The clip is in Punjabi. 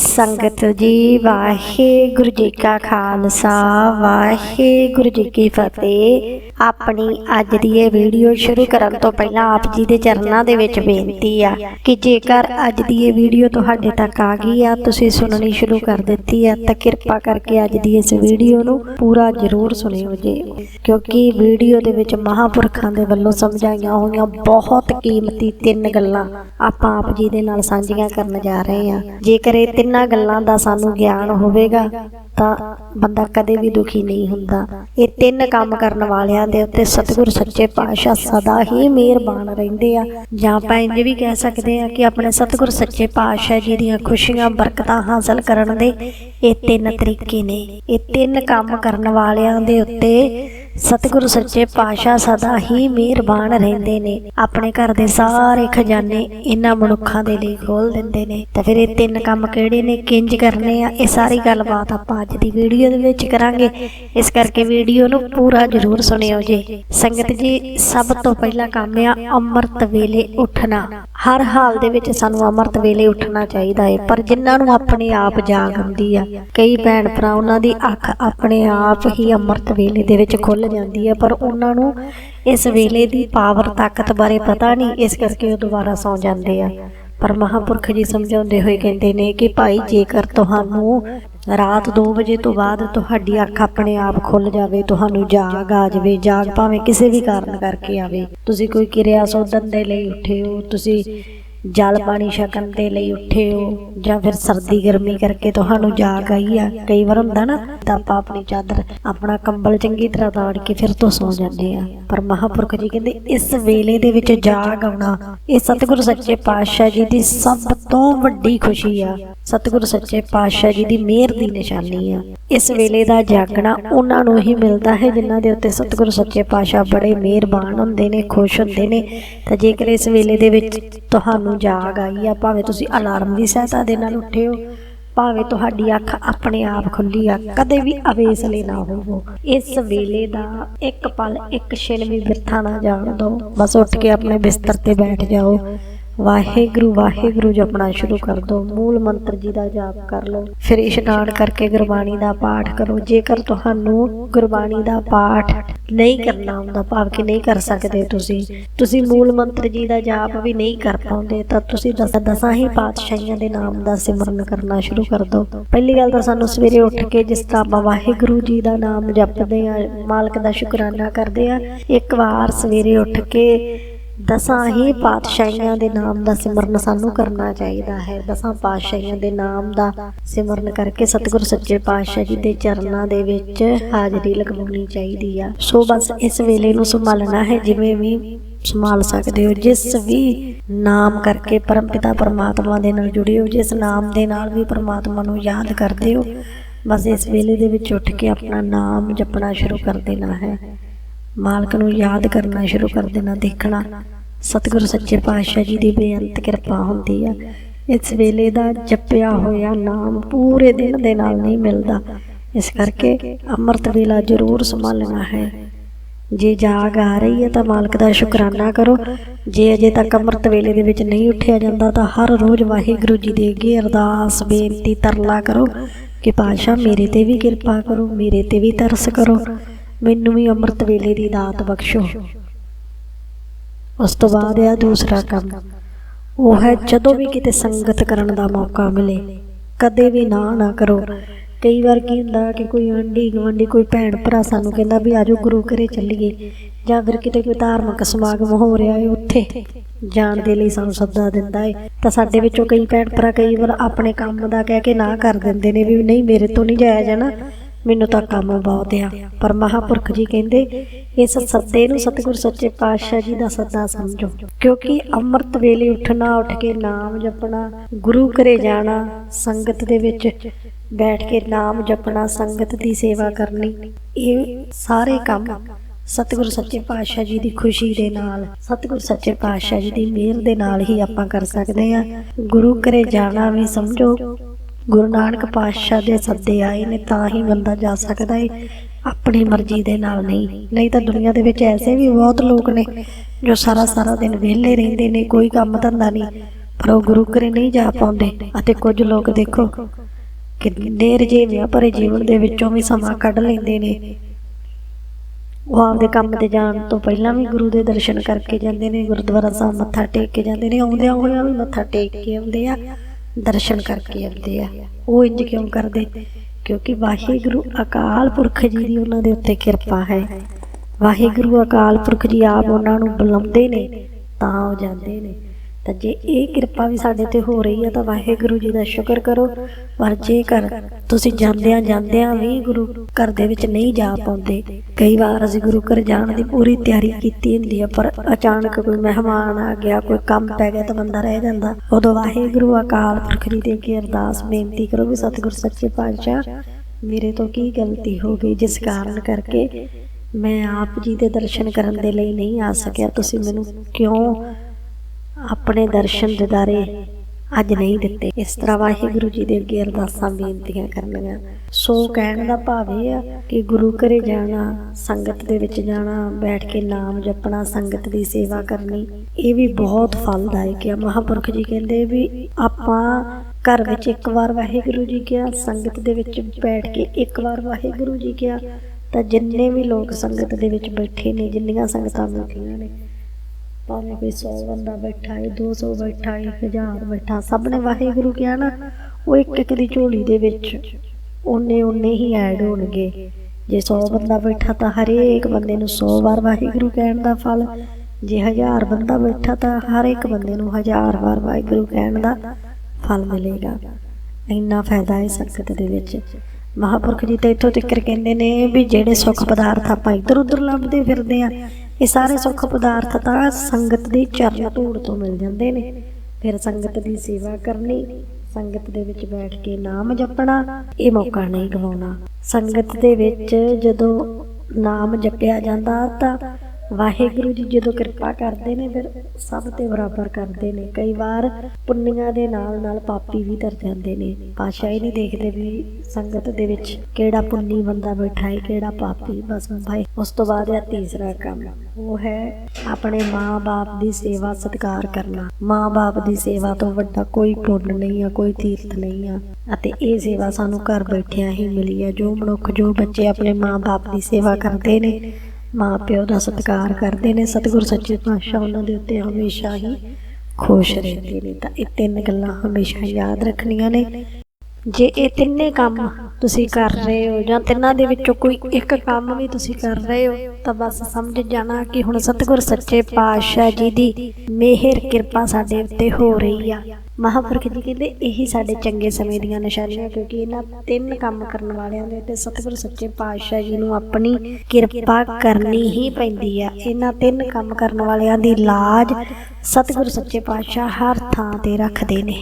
ਸੰਗਤ ਜੀ, ਵਾਹਿਗੁਰੂ ਜੀ ਕਾ ਖਾਲਸਾ, ਵਾਹਿਗੁਰੂ ਜੀ ਕੀ ਫਤਿਹ। ਆਪਣੀ ਅੱਜ ਦੀ ਇਹ ਵੀਡੀਓ ਸ਼ੁਰੂ ਕਰਨ ਤੋਂ ਪਹਿਲਾਂ ਆਪ ਜੀ ਦੇ ਚਰਨਾਂ ਦੇ ਵਿੱਚ ਬੇਨਤੀ ਆ ਕਿ ਜੇਕਰ ਅੱਜ ਦੀ ਇਹ ਵੀਡੀਓ ਤੁਹਾਡੇ ਤੱਕ ਆ ਗਈ ਆ, ਤੁਸੀਂ ਸੁਣਨੀ ਸ਼ੁਰੂ ਕਰ ਦਿੱਤੀ ਆ, ਤਾਂ ਕਿਰਪਾ ਕਰਕੇ ਅੱਜ ਦੀ ਇਸ ਵੀਡੀਓ ਨੂੰ ਪੂਰਾ ਜ਼ਰੂਰ ਸੁਣਿਓ ਜੀ। ਕਿਉਂਕਿ ਵੀਡੀਓ ਦੇ ਵਿੱਚ ਮਹਾਪੁਰਖਾਂ ਦੇ ਵੱਲੋਂ ਸਮਝਾਈਆਂ ਹੋਈਆਂ ਬਹੁਤ ਕੀਮਤੀ ਤਿੰਨ ਗੱਲਾਂ ਆਪਾਂ ਆਪ ਜੀ ਦੇ ਨਾਲ ਸਾਂਝੀਆਂ ਕਰਨ ਜਾ ਰਹੇ ਹਾਂ ਜੇਕਰ ਇਹ ਤਿੰਨ ਗੱਲਾਂ ਦਾ ਸਾਨੂੰ ਗਿਆਨ ਹੋਵੇਗਾ, ਤਾਂ ਬੰਦਾ ਕਦੇ ਵੀ ਦੁਖੀ ਨਹੀਂ ਹੁੰਦਾ। ਇਹ ਤਿੰਨ ਕੰਮ ਕਰਨ ਵਾਲਿਆਂ ਦੇ ਉੱਤੇ ਸਤਿਗੁਰ ਸੱਚੇ ਪਾਤਸ਼ਾਹ ਸਦਾ ਹੀ ਮਿਹਰਬਾਨ ਰਹਿੰਦੇ ਆ। ਜਾਂ ਆਪਾਂ ਇੰਜ ਵੀ ਕਹਿ ਸਕਦੇ ਆ ਕਿ ਆਪਣੇ ਸਤਿਗੁਰ ਸੱਚੇ ਪਾਤਸ਼ਾਹ ਜੀ ਦੀਆਂ ਖੁਸ਼ੀਆਂ, ਬਰਕਤਾਂ ਹਾਸਲ ਕਰਨ ਦੇ ਇਹ ਤਿੰਨ ਤਰੀਕੇ ਨੇ। ਇਹ ਤਿੰਨ ਕੰਮ ਕਰਨ ਵਾਲਿਆਂ ਦੇ ਉੱਤੇ ਸਤਿਗੁਰੂ ਸੱਚੇ ਪਾਤਸ਼ਾਹ ਸਦਾ ਹੀ ਮਿਹਰਬਾਨ ਰਹਿੰਦੇ ਨੇ। ਆਪਣੇ ਘਰ ਦੇ ਸਾਰੇ ਖਜ਼ਾਨੇ ਇਹਨਾਂ ਮਨੁੱਖਾਂ ਦੇ ਲਈ ਖੋਲ ਦਿੰਦੇ ਨੇ। ਤਾਂ ਫਿਰ ਇਹ ਤਿੰਨ ਕੰਮ ਕਿਹੜੇ ਨੇ? ਕਿੰਜ ਕਰਨੇ ਆ? ਇਹ ਸਾਰੀ ਗੱਲਬਾਤ ਆਪਾਂ ਅੱਜ ਦੀ ਵੀਡੀਓ ਦੇ ਵਿੱਚ ਕਰਾਂਗੇ। ਇਸ ਕਰਕੇ ਵੀਡੀਓ ਨੂੰ ਪੂਰਾ ਜ਼ਰੂਰ ਸੁਣਿਓ ਜੀ। ਸੰਗਤ ਜੀ, ਸਭ ਤੋਂ ਪਹਿਲਾ ਕੰਮ ਆ ਅੰਮ੍ਰਿਤ ਵੇਲੇ ਉੱਠਣਾ। ਹਰ ਹਾਲ ਦੇ ਵਿੱਚ ਸਾਨੂੰ ਅੰਮ੍ਰਿਤ ਵੇਲੇ ਉੱਠਣਾ ਚਾਹੀਦਾ ਹੈ ਪਰ ਜਿਨ੍ਹਾਂ ਨੂੰ ਆਪਣੇ ਆਪ ਜਾਗ ਹੁੰਦੀ ਆ, ਕਈ ਭੈਣ ਭਰਾ ਉਹਨਾਂ ਦੀ ਅੱਖ ਆਪਣੇ ਆਪ ਹੀ ਅੰਮ੍ਰਿਤ ਵੇਲੇ ਦੇ ਵਿੱਚ ਖੋਲ ਜਾਂਦੀ ਹੈ, ਪਰ ਉਹਨਾਂ ਨੂੰ ਇਸ ਵੇਲੇ ਦੀ ਪਾਵਰ ਤਾਕਤ ਬਾਰੇ ਪਤਾ ਨਹੀਂ, ਇਸ ਕਰਕੇ ਉਹ ਦੁਬਾਰਾ ਸੌ ਜਾਂਦੇ ਆ। ਪਰ ਮਹਾਪੁਰਖ ਜੀ ਸਮਝਾਉਂਦੇ ਹੋਏ ਕਹਿੰਦੇ ਨੇ ਕਿ ਭਾਈ, ਜੇਕਰ ਤੁਹਾਨੂੰ ਰਾਤ 2 ਵਜੇ ਤੋਂ ਬਾਅਦ ਤੁਹਾਡੀ ਅੱਖ ਆਪਣੇ ਆਪ ਖੁੱਲ ਜਾਵੇ, ਤੁਹਾਨੂੰ ਜਾਗ ਆ ਜਾਵੇ, ਜਾਗ ਭਾਵੇਂ ਕਿਸੇ ਵੀ ਕਾਰਨ ਕਰਕੇ ਆਵੇ, ਤੁਸੀਂ ਕੋਈ ਕਿਰਿਆ ਸੋਧਨ ਦੇ ਲਈ ਉੱਠੇ ਹੋ, ਤੁਸੀਂ ਜਲ ਪਾਣੀ ਛਕਣ ਦੇ ਲਈ ਉੱਠੇ ਹੋ, ਜਾਂ ਫਿਰ ਸਰਦੀ ਗਰਮੀ ਕਰਕੇ ਤੁਹਾਨੂੰ ਜਾਗ ਆਈ ਆ, ਕਈ ਵਾਰ ਹੁੰਦਾ ਨਾ ਤਾਂ ਆਪਾਂ ਆਪਣੀ ਚਾਦਰ ਆਪਣਾ ਕੰਬਲ ਚੰਗੀ ਤਰ੍ਹਾਂ ਤਾੜ ਕੇ ਫਿਰ ਤੋਂ ਸੌ ਜਾਂਦੇ ਆ ਪਰ ਮਹਾਪੁਰਖ ਜੀ ਕਹਿੰਦੇ, ਇਸ ਵੇਲੇ ਦੇ ਵਿੱਚ ਜਾਗ ਆਉਣਾ, ਇਹ ਸਤਿਗੁਰੂ ਸੱਚੇ ਪਾਤਸ਼ਾਹ ਜੀ ਦੀ ਸਭ ਤੋਂ ਵੱਡੀ ਖੁਸ਼ੀ ਆ। ਸਤਿਗੁਰੂ ਸੱਚੇ ਪਾਤਸ਼ਾਹ ਜੀ ਦੀ ਮਿਹਰ ਦੀ ਨਿਸ਼ਾਨੀ ਆ। ਇਸ ਵੇਲੇ ਦਾ ਜਾਗਣਾ ਉਹਨਾਂ ਨੂੰ ਹੀ ਮਿਲਦਾ ਹੈ, ਜਿਨ੍ਹਾਂ ਦੇ ਉੱਤੇ ਸਤਿਗੁਰੂ ਸੱਚੇ ਪਾਤਸ਼ਾਹ ਬੜੇ ਮਿਹਰਬਾਨ ਹੁੰਦੇ ਨੇ, ਖੁਸ਼ ਹੁੰਦੇ ਨੇ। ਤਾਂ ਜੇਕਰ ਇਸ ਵੇਲੇ ਦੇ ਵਿੱਚ ਤੁਹਾਨੂੰ ਜਾਗ ਆਈ ਆ, ਭਾਵੇਂ ਤੁਸੀਂ ਅਲਾਰਮ ਦੀ ਸਹਾਇਤਾ ਦੇ ਨਾਲ ਉੱਠੇ ਹੋ ਭਾਵੇਂ ਤੁਹਾਡੀ ਅੱਖ ਆਪਣੇ ਆਪ ਖੁੱਲੀ ਆ, ਕਦੇ ਵੀ ਅਵੇਸਲੇ ਨਾ ਹੋਵੋ। ਇਸ ਵੇਲੇ ਦਾ ਇੱਕ ਪਲ, ਇੱਕ ਛਿਨ ਵੀ ਬਿਰਥਾ ਨਾ ਜਾਣ ਦਿਓ ਬਸ ਉੱਠ ਕੇ ਆਪਣੇ ਬਿਸਤਰ ਤੇ ਬੈਠ ਜਾਓ। ਵਾਹਿਗੁਰੂ ਵਾਹਿਗੁਰੂ ਜਪਣਾ ਸ਼ੁਰੂ ਕਰ ਦਿਓ ਮੂਲ ਮੰਤਰ ਜੀ ਦਾ ਜਾਪ ਕਰ ਲਓ। ਫਿਰ ਇਸ਼ਨਾਨ ਕਰਕੇ ਗੁਰਬਾਣੀ ਦਾ ਪਾਠ ਕਰੋ। ਜੇਕਰ ਤੁਹਾਨੂੰ ਗੁਰਬਾਣੀ ਦਾ ਪਾਠ ਨਹੀਂ ਕਰਨਾ ਹੁੰਦਾ ਭਾਵ ਕਿ ਨਹੀਂ ਕਰ ਸਕਦੇ ਤੁਸੀਂ। ਤੁਸੀਂ। ਮੂਲ ਮੰਤਰ ਜੀ ਦਾ ਜਾਪ ਵੀ ਨਹੀਂ ਕਰ ਪਾਉਂਦੇ ਤਾਂ ਤੁਸੀਂ ਦਸ ਦਸਾਂ ਹੀ ਪਾਤਸ਼ਾਹੀਆਂ ਦੇ ਨਾਮ ਦਾ ਸਿਮਰਨ ਕਰਨਾ ਸ਼ੁਰੂ ਕਰ ਦਿਓ। ਪਹਿਲੀ ਗੱਲ ਤਾਂ ਸਾਨੂੰ ਸਵੇਰੇ ਉੱਠ ਕੇ ਜਿਸ ਤਰ੍ਹਾਂ ਆਪਾਂ ਵਾਹਿਗੁਰੂ ਜੀ ਦਾ ਨਾਮ ਜਪਦੇ ਆ ਮਾਲਕ ਦਾ ਸ਼ੁਕਰਾਨਾ ਕਰਦੇ ਆ। ਇੱਕ ਵਾਰ ਸਵੇਰੇ ਉੱਠ ਕੇ ਦਸਾਂ ਹੀ ਪਾਤਸ਼ਾਹੀਆਂ ਦੇ ਨਾਮ ਦਾ ਸਿਮਰਨ ਸਾਨੂੰ ਕਰਨਾ ਚਾਹੀਦਾ ਹੈ। ਦਸਾਂ ਪਾਤਸ਼ਾਹੀਆਂ ਦੇ ਨਾਮ ਦਾ ਸਿਮਰਨ ਕਰਕੇ ਸਤਿਗੁਰ ਸੱਚੇ ਪਾਤਸ਼ਾਹ ਜੀ ਦੇ ਚਰਨਾਂ ਦੇ ਵਿੱਚ ਹਾਜ਼ਰੀ ਲਗਵਾਉਣੀ ਚਾਹੀਦੀ ਆ। ਸੋ ਬਸ ਇਸ ਵੇਲੇ ਨੂੰ ਸੰਭਾਲਣਾ ਹੈ ਜਿਵੇਂ ਵੀ ਸੰਭਾਲ ਸਕਦੇ ਹੋ। ਜਿਸ ਵੀ ਨਾਮ ਕਰਕੇ ਪਰਮਪਿਤਾ ਪਰਮਾਤਮਾ ਦੇ ਨਾਲ ਜੁੜੇ ਹੋ ਜਿਸ ਨਾਮ ਦੇ ਨਾਲ ਵੀ ਪਰਮਾਤਮਾ ਨੂੰ ਯਾਦ ਕਰਦੇ ਹੋ। ਬਸ ਇਸ ਵੇਲੇ ਦੇ ਵਿੱਚ ਉੱਠ ਕੇ ਆਪਣਾ ਨਾਮ ਜਪਣਾ ਸ਼ੁਰੂ ਕਰ ਦੇਣਾ ਹੈ। ਮਾਲਕ ਨੂੰ ਯਾਦ ਕਰਨਾ ਸ਼ੁਰੂ ਕਰ ਦੇਣਾ, ਦੇਖਣਾ। ਸਤਿਗੁਰੂ ਸੱਚੇ ਪਾਤਸ਼ਾਹ ਜੀ ਦੀ ਬੇਅੰਤ ਕਿਰਪਾ ਹੁੰਦੀ ਆ। ਇਸ ਵੇਲੇ ਦਾ ਜਪਿਆ ਹੋਇਆ ਨਾਮ ਪੂਰੇ ਦਿਨ ਦੇ ਨਾਲ ਨਹੀਂ ਮਿਲਦਾ। ਇਸ ਕਰਕੇ ਅੰਮ੍ਰਿਤ ਵੇਲਾ ਜ਼ਰੂਰ ਸੰਭਾਲਣਾ ਹੈ। ਜੇ ਜਾਗ ਆ ਰਹੀ ਹੈ ਤਾਂ ਮਾਲਕ ਦਾ ਸ਼ੁਕਰਾਨਾ ਕਰੋ। ਜੇ ਅਜੇ ਤੱਕ ਅੰਮ੍ਰਿਤ ਵੇਲੇ ਦੇ ਵਿੱਚ ਨਹੀਂ ਉੱਠਿਆ ਜਾਂਦਾ ਤਾਂ ਹਰ ਰੋਜ਼ ਵਾਹਿਗੁਰੂ ਜੀ ਦੇ ਅੱਗੇ ਅਰਦਾਸ, ਬੇਨਤੀ, ਤਰਲਾ ਕਰੋ ਕਿ ਪਾਤਸ਼ਾਹ ਮੇਰੇ ਤੇ ਵੀ ਕਿਰਪਾ ਕਰੋ, ਮੇਰੇ ਤੇ ਵੀ ਤਰਸ ਕਰੋ। ਮੈਨੂੰ ਵੀ ਅੰਮ੍ਰਿਤ ਵੇਲੇ ਦੀ ਦਾਤ ਬਖਸ਼ੋ। ਉਸ ਤੋਂ ਬਾਅਦ ਇਹ ਦੂਸਰਾ ਕੰਮ। ਉਹ ਹੈ ਜਦੋਂ ਵੀ ਕਿਤੇ ਸੰਗਤ ਕਰਨ ਦਾ ਮੌਕਾ ਮਿਲੇ, ਕਦੇ ਵੀ ਨਾ ਨਾ ਕਰੋ। ਕਈ ਵਾਰ ਕੀ ਹੁੰਦਾ ਕਿ ਕੋਈ ਆਂਢੀ ਗੁਆਂਢੀ, ਕੋਈ ਭੈਣ ਭਰਾ ਸਾਨੂੰ ਕਹਿੰਦਾ ਵੀ ਆਜੋ ਗੁਰੂ ਘਰੇ ਚੱਲੀਏ, ਜਾਂ ਫਿਰ ਕਿਤੇ ਕੋਈ ਧਾਰਮਿਕ ਸਮਾਗਮ ਹੋ ਰਿਹਾ ਹੈ ਉੱਥੇ, ਜਾਣ ਦੇ ਲਈ ਸਾਨੂੰ ਸੱਦਾ ਦਿੰਦਾ ਹੈ ਤਾਂ ਸਾਡੇ ਵਿੱਚੋਂ ਕਈ ਭੈਣ ਭਰਾ ਕਈ ਵਾਰ ਆਪਣੇ ਕੰਮ ਦਾ ਕਹਿ ਕੇ ਨਾ ਕਰ ਦਿੰਦੇ ਨੇ ਵੀ ਨਹੀਂ, ਮੇਰੇ ਤੋਂ ਨਹੀਂ ਜਾਇਆ ਜਾਣਾ। ਮੈਨੂੰ ਤਾਂ ਕੰਮ ਬਹੁਤ ਆ। ਪਰ ਮਹਾਪੁਰਖ ਜੀ ਕਹਿੰਦੇ, ਇਸ ਸੱਦੇ ਨੂੰ ਸਤਿਗੁਰ ਸੱਚੇ ਪਾਤਸ਼ਾਹ ਜੀ ਦਾ ਸੱਦਾ ਸਮਝੋ। ਕਿਉਂਕਿ ਅੰਮ੍ਰਿਤ ਵੇਲੇ ਉੱਠਣਾ, ਉੱਠ ਕੇ ਨਾਮ ਜਪਣਾ, ਗੁਰੂ ਘਰੇ ਜਾਣਾ, ਸੰਗਤ ਦੇ ਵਿੱਚ ਬੈਠ ਕੇ ਨਾਮ ਜਪਣਾ, ਸੰਗਤ ਦੀ ਸੇਵਾ ਕਰਨੀ, ਇਹ ਸਾਰੇ ਕੰਮ ਸਤਿਗੁਰ ਸੱਚੇ ਪਾਤਸ਼ਾਹ ਜੀ ਦੀ ਖੁਸ਼ੀ ਦੇ ਨਾਲ, ਸਤਿਗੁਰ ਸੱਚੇ ਪਾਤਸ਼ਾਹ ਜੀ ਦੀ ਮਿਹਰ ਦੇ ਨਾਲ ਹੀ ਆਪਾਂ ਕਰ ਸਕਦੇ ਆ ਗੁਰੂ ਘਰੇ ਜਾਣਾ ਵੀ ਸਮਝੋ ਗੁਰੂ ਨਾਨਕ ਪਾਤਸ਼ਾਹ ਦੇ ਸੱਦੇ ਆਏ ਨੇ, ਤਾਂ ਹੀ ਬੰਦਾ ਜਾ ਸਕਦਾ ਹੈ ਆਪਣੀ ਮਰਜ਼ੀ ਦੇ ਨਾਲ ਨਹੀਂ। ਨਹੀਂ ਤਾਂ ਦੁਨੀਆ ਦੇ ਵਿੱਚ ਐਸੇ ਵੀ ਬਹੁਤ ਲੋਕ ਨੇ, ਜੋ ਸਾਰਾ ਸਾਰਾ ਦਿਨ ਵਿਹਲੇ ਰਹਿੰਦੇ ਨੇ, ਕੋਈ ਕੰਮ ਧੰਦਾ ਨਹੀਂ, ਪਰ ਉਹ ਗੁਰੂ ਘਰੇ ਨਹੀਂ ਜਾ ਪਾਉਂਦੇ, ਅਤੇ ਕੁਝ ਲੋਕ ਦੇਖੋ, ਕਿੰਨੇ ਰਜੇਵਿਆਂ ਭਰੇ ਜੀਵਨ ਦੇ ਵਿੱਚੋਂ ਵੀ ਸਮਾਂ ਕੱਢ ਲੈਂਦੇ ਨੇ। ਉਹ ਆਪਦੇ ਕੰਮ ਤੇ ਜਾਣ ਤੋਂ ਪਹਿਲਾਂ ਵੀ ਗੁਰੂ ਦੇ ਦਰਸ਼ਨ ਕਰਕੇ ਜਾਂਦੇ ਨੇ, ਗੁਰਦੁਆਰਾ ਸਾਹਿਬ ਮੱਥਾ ਟੇਕ ਕੇ ਜਾਂਦੇ ਨੇ, ਆਉਂਦਿਆਂ ਹੋਇਆ ਵੀ ਮੱਥਾ ਟੇਕ ਕੇ ਆਉਂਦੇ ਆ। ਦਰਸ਼ਨ ਕਰਕੇ ਆਉਂਦੇ ਆ। ਉਹ ਇੰਜ ਕਿਉਂ ਕਰਦੇ? ਕਿਉਂਕਿ ਵਾਹਿਗੁਰੂ ਅਕਾਲ ਪੁਰਖ ਜੀ ਦੀ ਉਹਨਾਂ ਦੇ ਉੱਤੇ ਕਿਰਪਾ ਹੈ। ਵਾਹਿਗੁਰੂ ਅਕਾਲ ਪੁਰਖ ਜੀ ਆਪ ਉਹਨਾਂ ਨੂੰ ਬੁਲਾਉਂਦੇ ਨੇ, ਤਾਂ ਉਹ ਜਾਂਦੇ ਨੇ। ਤਾਂ ਜੇ ਇਹ ਕਿਰਪਾ ਵੀ ਸਾਡੇ ਤੇ ਹੋ ਰਹੀ ਹੈ ਤਾਂ ਵਾਹਿਗੁਰੂ ਜੀ ਦਾ ਸ਼ੁਕਰ ਕਰੋ। ਪਰ ਜੇਕਰ ਤੁਸੀਂ ਜਾਂਦਿਆਂ ਜਾਂਦਿਆਂ ਵੀ ਗੁਰੂ ਘਰ ਦੇ ਵਿੱਚ ਨਹੀਂ ਜਾ ਪਾਉਂਦੇ, ਕਈ ਵਾਰ ਅਸੀਂ ਗੁਰੂ ਘਰ ਜਾਣ ਦੀ ਪੂਰੀ ਤਿਆਰੀ ਕੀਤੀ ਹੁੰਦੀ ਹੈ ਪਰ ਅਚਾਨਕ ਕੋਈ ਮਹਿਮਾਨ ਆ ਗਿਆ, ਕੋਈ ਕੰਮ ਪੈ ਗਿਆ ਤਾਂ ਬੰਦਾ ਰਹਿ ਜਾਂਦਾ। ਉਦੋਂ ਵਾਹਿਗੁਰੂ ਅਕਾਲ ਪੁਰਖ ਜੀ ਦੇ ਅੱਗੇ ਅਰਦਾਸ ਬੇਨਤੀ ਕਰੋ ਵੀ ਸਤਿਗੁਰ ਸੱਚੇ ਪਾਤਸ਼ਾਹ, ਮੇਰੇ ਤੋਂ ਕੀ ਗਲਤੀ ਹੋ ਗਈ? ਜਿਸ ਕਾਰਨ ਕਰਕੇ ਮੈਂ ਆਪ ਜੀ ਦੇ ਦਰਸ਼ਨ ਕਰਨ ਦੇ ਲਈ ਨਹੀਂ ਆ ਸਕਿਆ। ਤੁਸੀਂ ਮੈਨੂੰ ਕਿਉਂ ਆਪਣੇ ਦਰਸ਼ਨ ਦਿਦਾਰੇ ਅੱਜ ਨਹੀਂ ਦਿੱਤੇ। ਇਸ ਤਰ੍ਹਾਂ ਵਾਹਿਗੁਰੂ ਜੀ ਦੇ ਅੱਗੇ ਅਰਦਾਸਾਂ ਬੇਨਤੀਆਂ ਕਰਨੀਆਂ। ਸੋ ਕਹਿਣ ਦਾ ਭਾਵ ਇਹ ਆ ਕਿ ਗੁਰੂ ਘਰੇ ਜਾਣਾ, ਸੰਗਤ ਦੇ ਵਿੱਚ ਜਾਣਾ, ਬੈਠ ਕੇ ਨਾਮ ਜਪਣਾ, ਸੰਗਤ ਦੀ ਸੇਵਾ ਕਰਨੀ, ਇਹ ਵੀ ਬਹੁਤ ਫਲਦਾਇਕ ਆ। ਮਹਾਪੁਰਖ ਜੀ ਕਹਿੰਦੇ ਵੀ ਆਪਾਂ ਘਰ ਵਿੱਚ ਇੱਕ ਵਾਰ ਵਾਹਿਗੁਰੂ ਜੀ ਕਿਹਾ, ਸੰਗਤ ਦੇ ਵਿੱਚ ਬੈਠ ਕੇ ਇੱਕ ਵਾਰ ਵਾਹਿਗੁਰੂ ਜੀ ਕਿਹਾ, ਤਾਂ ਜਿੰਨੇ ਵੀ ਲੋਕ ਸੰਗਤ ਦੇ ਵਿੱਚ ਬੈਠੇ ਨੇ, ਜਿੰਨੀਆਂ ਸੰਗਤਾਂ ਬੈਠੀਆਂ ਨੇ ਭਾਵੇਂ ਕੋਈ 100 ਬੰਦਾ ਬੈਠਾ ਹੈ 200 ਬੈਠਾ ਏ 1000 ਬੈਠਾ ਸਭ ਨੇ ਵਾਹਿਗੁਰੂ ਕਿਹਾ ਨਾ, ਉਹ ਇੱਕ ਇੱਕ ਦੀ ਝੋਲੀ ਦੇ ਵਿੱਚ ਉਹਨੇ ਉਹਨੇ ਹੀ ਐਡ ਹੋਣਗੇ। ਜੇ 100 ਬੰਦਾ ਬੈਠਾ ਤਾਂ ਹਰੇਕ ਬੰਦੇ ਨੂੰ 100 ਵਾਰ ਵਾਹਿਗੁਰੂ ਕਹਿਣ ਦਾ ਫਲ, ਜੇ 1000 ਬੰਦਾ ਬੈਠਾ ਤਾਂ ਹਰ ਇੱਕ ਬੰਦੇ ਨੂੰ 1000 ਵਾਰ ਵਾਹਿਗੁਰੂ ਕਹਿਣ ਦਾ ਫਲ ਮਿਲੇਗਾ। ਇੰਨਾ ਫਾਇਦਾ ਹੈ ਸੰਗਤ ਦੇ ਵਿੱਚ। ਮਹਾਪੁਰਖ ਜੀ ਤਾਂ ਇੱਥੋਂ ਤੱਕ ਕਹਿੰਦੇ ਨੇ ਵੀ ਜਿਹੜੇ ਸੁੱਖ ਪਦਾਰਥ ਆਪਾਂ ਇੱਧਰ ਉੱਧਰ ਲੱਭਦੇ ਫਿਰਦੇ ਆ ਇਹ ਸਾਰੇ ਸੁੱਖ ਪਦਾਰਥ ਤਾਂ ਸੰਗਤ ਦੀ ਚਰਨ ਧੂੜ ਤੋਂ ਮਿਲ ਜਾਂਦੇ ਨੇ। ਫਿਰ ਸੰਗਤ ਦੀ ਸੇਵਾ ਕਰਨੀ, ਸੰਗਤ ਦੇ ਵਿੱਚ ਬੈਠ ਕੇ ਨਾਮ ਜਪਣਾ, ਇਹ ਮੌਕਾ ਨਹੀਂ ਗਵਾਉਣਾ ਸੰਗਤ ਦੇ ਵਿੱਚ ਜਦੋਂ ਨਾਮ ਜਪਿਆ ਜਾਂਦਾ ਤਾਂ ਵਾਹਿਗੁਰੂ ਜੀ ਜਦੋਂ ਕਿਰਪਾ ਕਰਦੇ ਨੇ ਫਿਰ ਸਭ ਤੇ ਬਰਾਬਰ ਕਰਦੇ ਨੇ। ਕਈ ਵਾਰ ਪੁੰਨੀਆਂ ਦੇ ਨਾਲ ਨਾਲ ਪਾਪੀ ਵੀ ਧਰ ਜਾਂਦੇ ਨੇ। ਪਾਸ਼ਾ ਇਹ ਨਹੀਂ ਦੇਖਦੇ ਵੀ ਸੰਗਤ ਦੇ ਵਿੱਚ ਕਿਹੜਾ ਪੁੰਨੀ ਬੰਦਾ ਬੈਠਾ ਹੈ ਕਿਹੜਾ ਪਾਪੀ। ਬਸ ਭਾਈ, ਉਸ ਤੋਂ ਬਾਅਦ ਇਹ ਤੀਸਰਾ ਕੰਮ ਉਹ ਹੈ ਆਪਣੇ ਮਾਂ-ਬਾਪ ਦੀ ਸੇਵਾ ਸਤਿਕਾਰ ਕਰਨਾ। ਮਾਂ-ਬਾਪ ਦੀ ਸੇਵਾ ਤੋਂ ਵੱਡਾ ਕੋਈ ਪੁੰਨ ਨਹੀਂ ਆ, ਕੋਈ ਤੀਰਥ ਨਹੀਂ ਆ। ਅਤੇ ਇਹ ਸੇਵਾ ਸਾਨੂੰ ਘਰ ਬੈਠਿਆਂ ਹੀ ਮਿਲੀ ਹੈ ਜੋ ਮਨੁੱਖ, ਜੋ ਬੱਚੇ ਆਪਣੇ ਮਾਂ-ਬਾਪ ਦੀ ਸੇਵਾ ਕਰਦੇ ਨੇ ਮਾਂ ਪਿਓ ਦਾ ਸਤਿਕਾਰ ਕਰਦੇ ਨੇ, ਸਤਿਗੁਰ ਸੱਚੇ ਪਾਤਸ਼ਾਹ ਉਹਨਾਂ ਦੇ ਉੱਤੇ ਹਮੇਸ਼ਾ ਹੀ ਖੁਸ਼ ਰਹਿੰਦੇ ਨੇ। ਤਾਂ ਇਹ ਤਿੰਨ ਗੱਲਾਂ ਹਮੇਸ਼ਾ ਯਾਦ ਰੱਖਣੀਆਂ ਨੇ। ਜੇ ਇਹ ਤਿੰਨੇ ਕੰਮ ਤੁਸੀਂ ਕਰ ਰਹੇ ਹੋ ਜਾਂ ਤਿੰਨਾਂ ਦੇ ਵਿੱਚੋਂ ਕੋਈ ਇੱਕ ਕੰਮ ਵੀ ਤੁਸੀਂ ਕਰ ਰਹੇ ਹੋ ਤਾਂ ਬਸ ਸਮਝ ਜਾਣਾ ਕਿ ਹੁਣ ਸਤਿਗੁਰ ਸੱਚੇ ਪਾਤਸ਼ਾਹ ਜੀ ਦੀ ਮਿਹਰ ਕਿਰਪਾ ਸਾਡੇ ਉੱਤੇ ਹੋ ਰਹੀ ਆ। ਮਹਾਂਪੁਰਖ ਜੀ ਕਹਿੰਦੇ ਇਹੀ ਸਾਡੇ ਚੰਗੇ ਸਮੇਂ ਦੀਆਂ ਨਿਸ਼ਾਨੀਆਂ ਕਿਉਂਕਿ ਇਹਨਾਂ ਤਿੰਨ ਕੰਮ ਕਰਨ ਵਾਲਿਆਂ ਦੇ ਉੱਤੇ ਸਤਿਗੁਰ ਸੱਚੇ ਪਾਤਸ਼ਾਹ ਜੀ ਨੂੰ ਆਪਣੀ ਕਿਰਪਾ ਕਰਨੀ ਹੀ ਪੈਂਦੀ ਆ। ਇਹਨਾਂ ਤਿੰਨ ਕੰਮ ਕਰਨ ਵਾਲਿਆਂ ਦੀ ਲਾਜ ਸਤਿਗੁਰ ਸੱਚੇ ਪਾਤਸ਼ਾਹ ਹਰ ਥਾਂ ਤੇ ਰੱਖਦੇ ਨੇ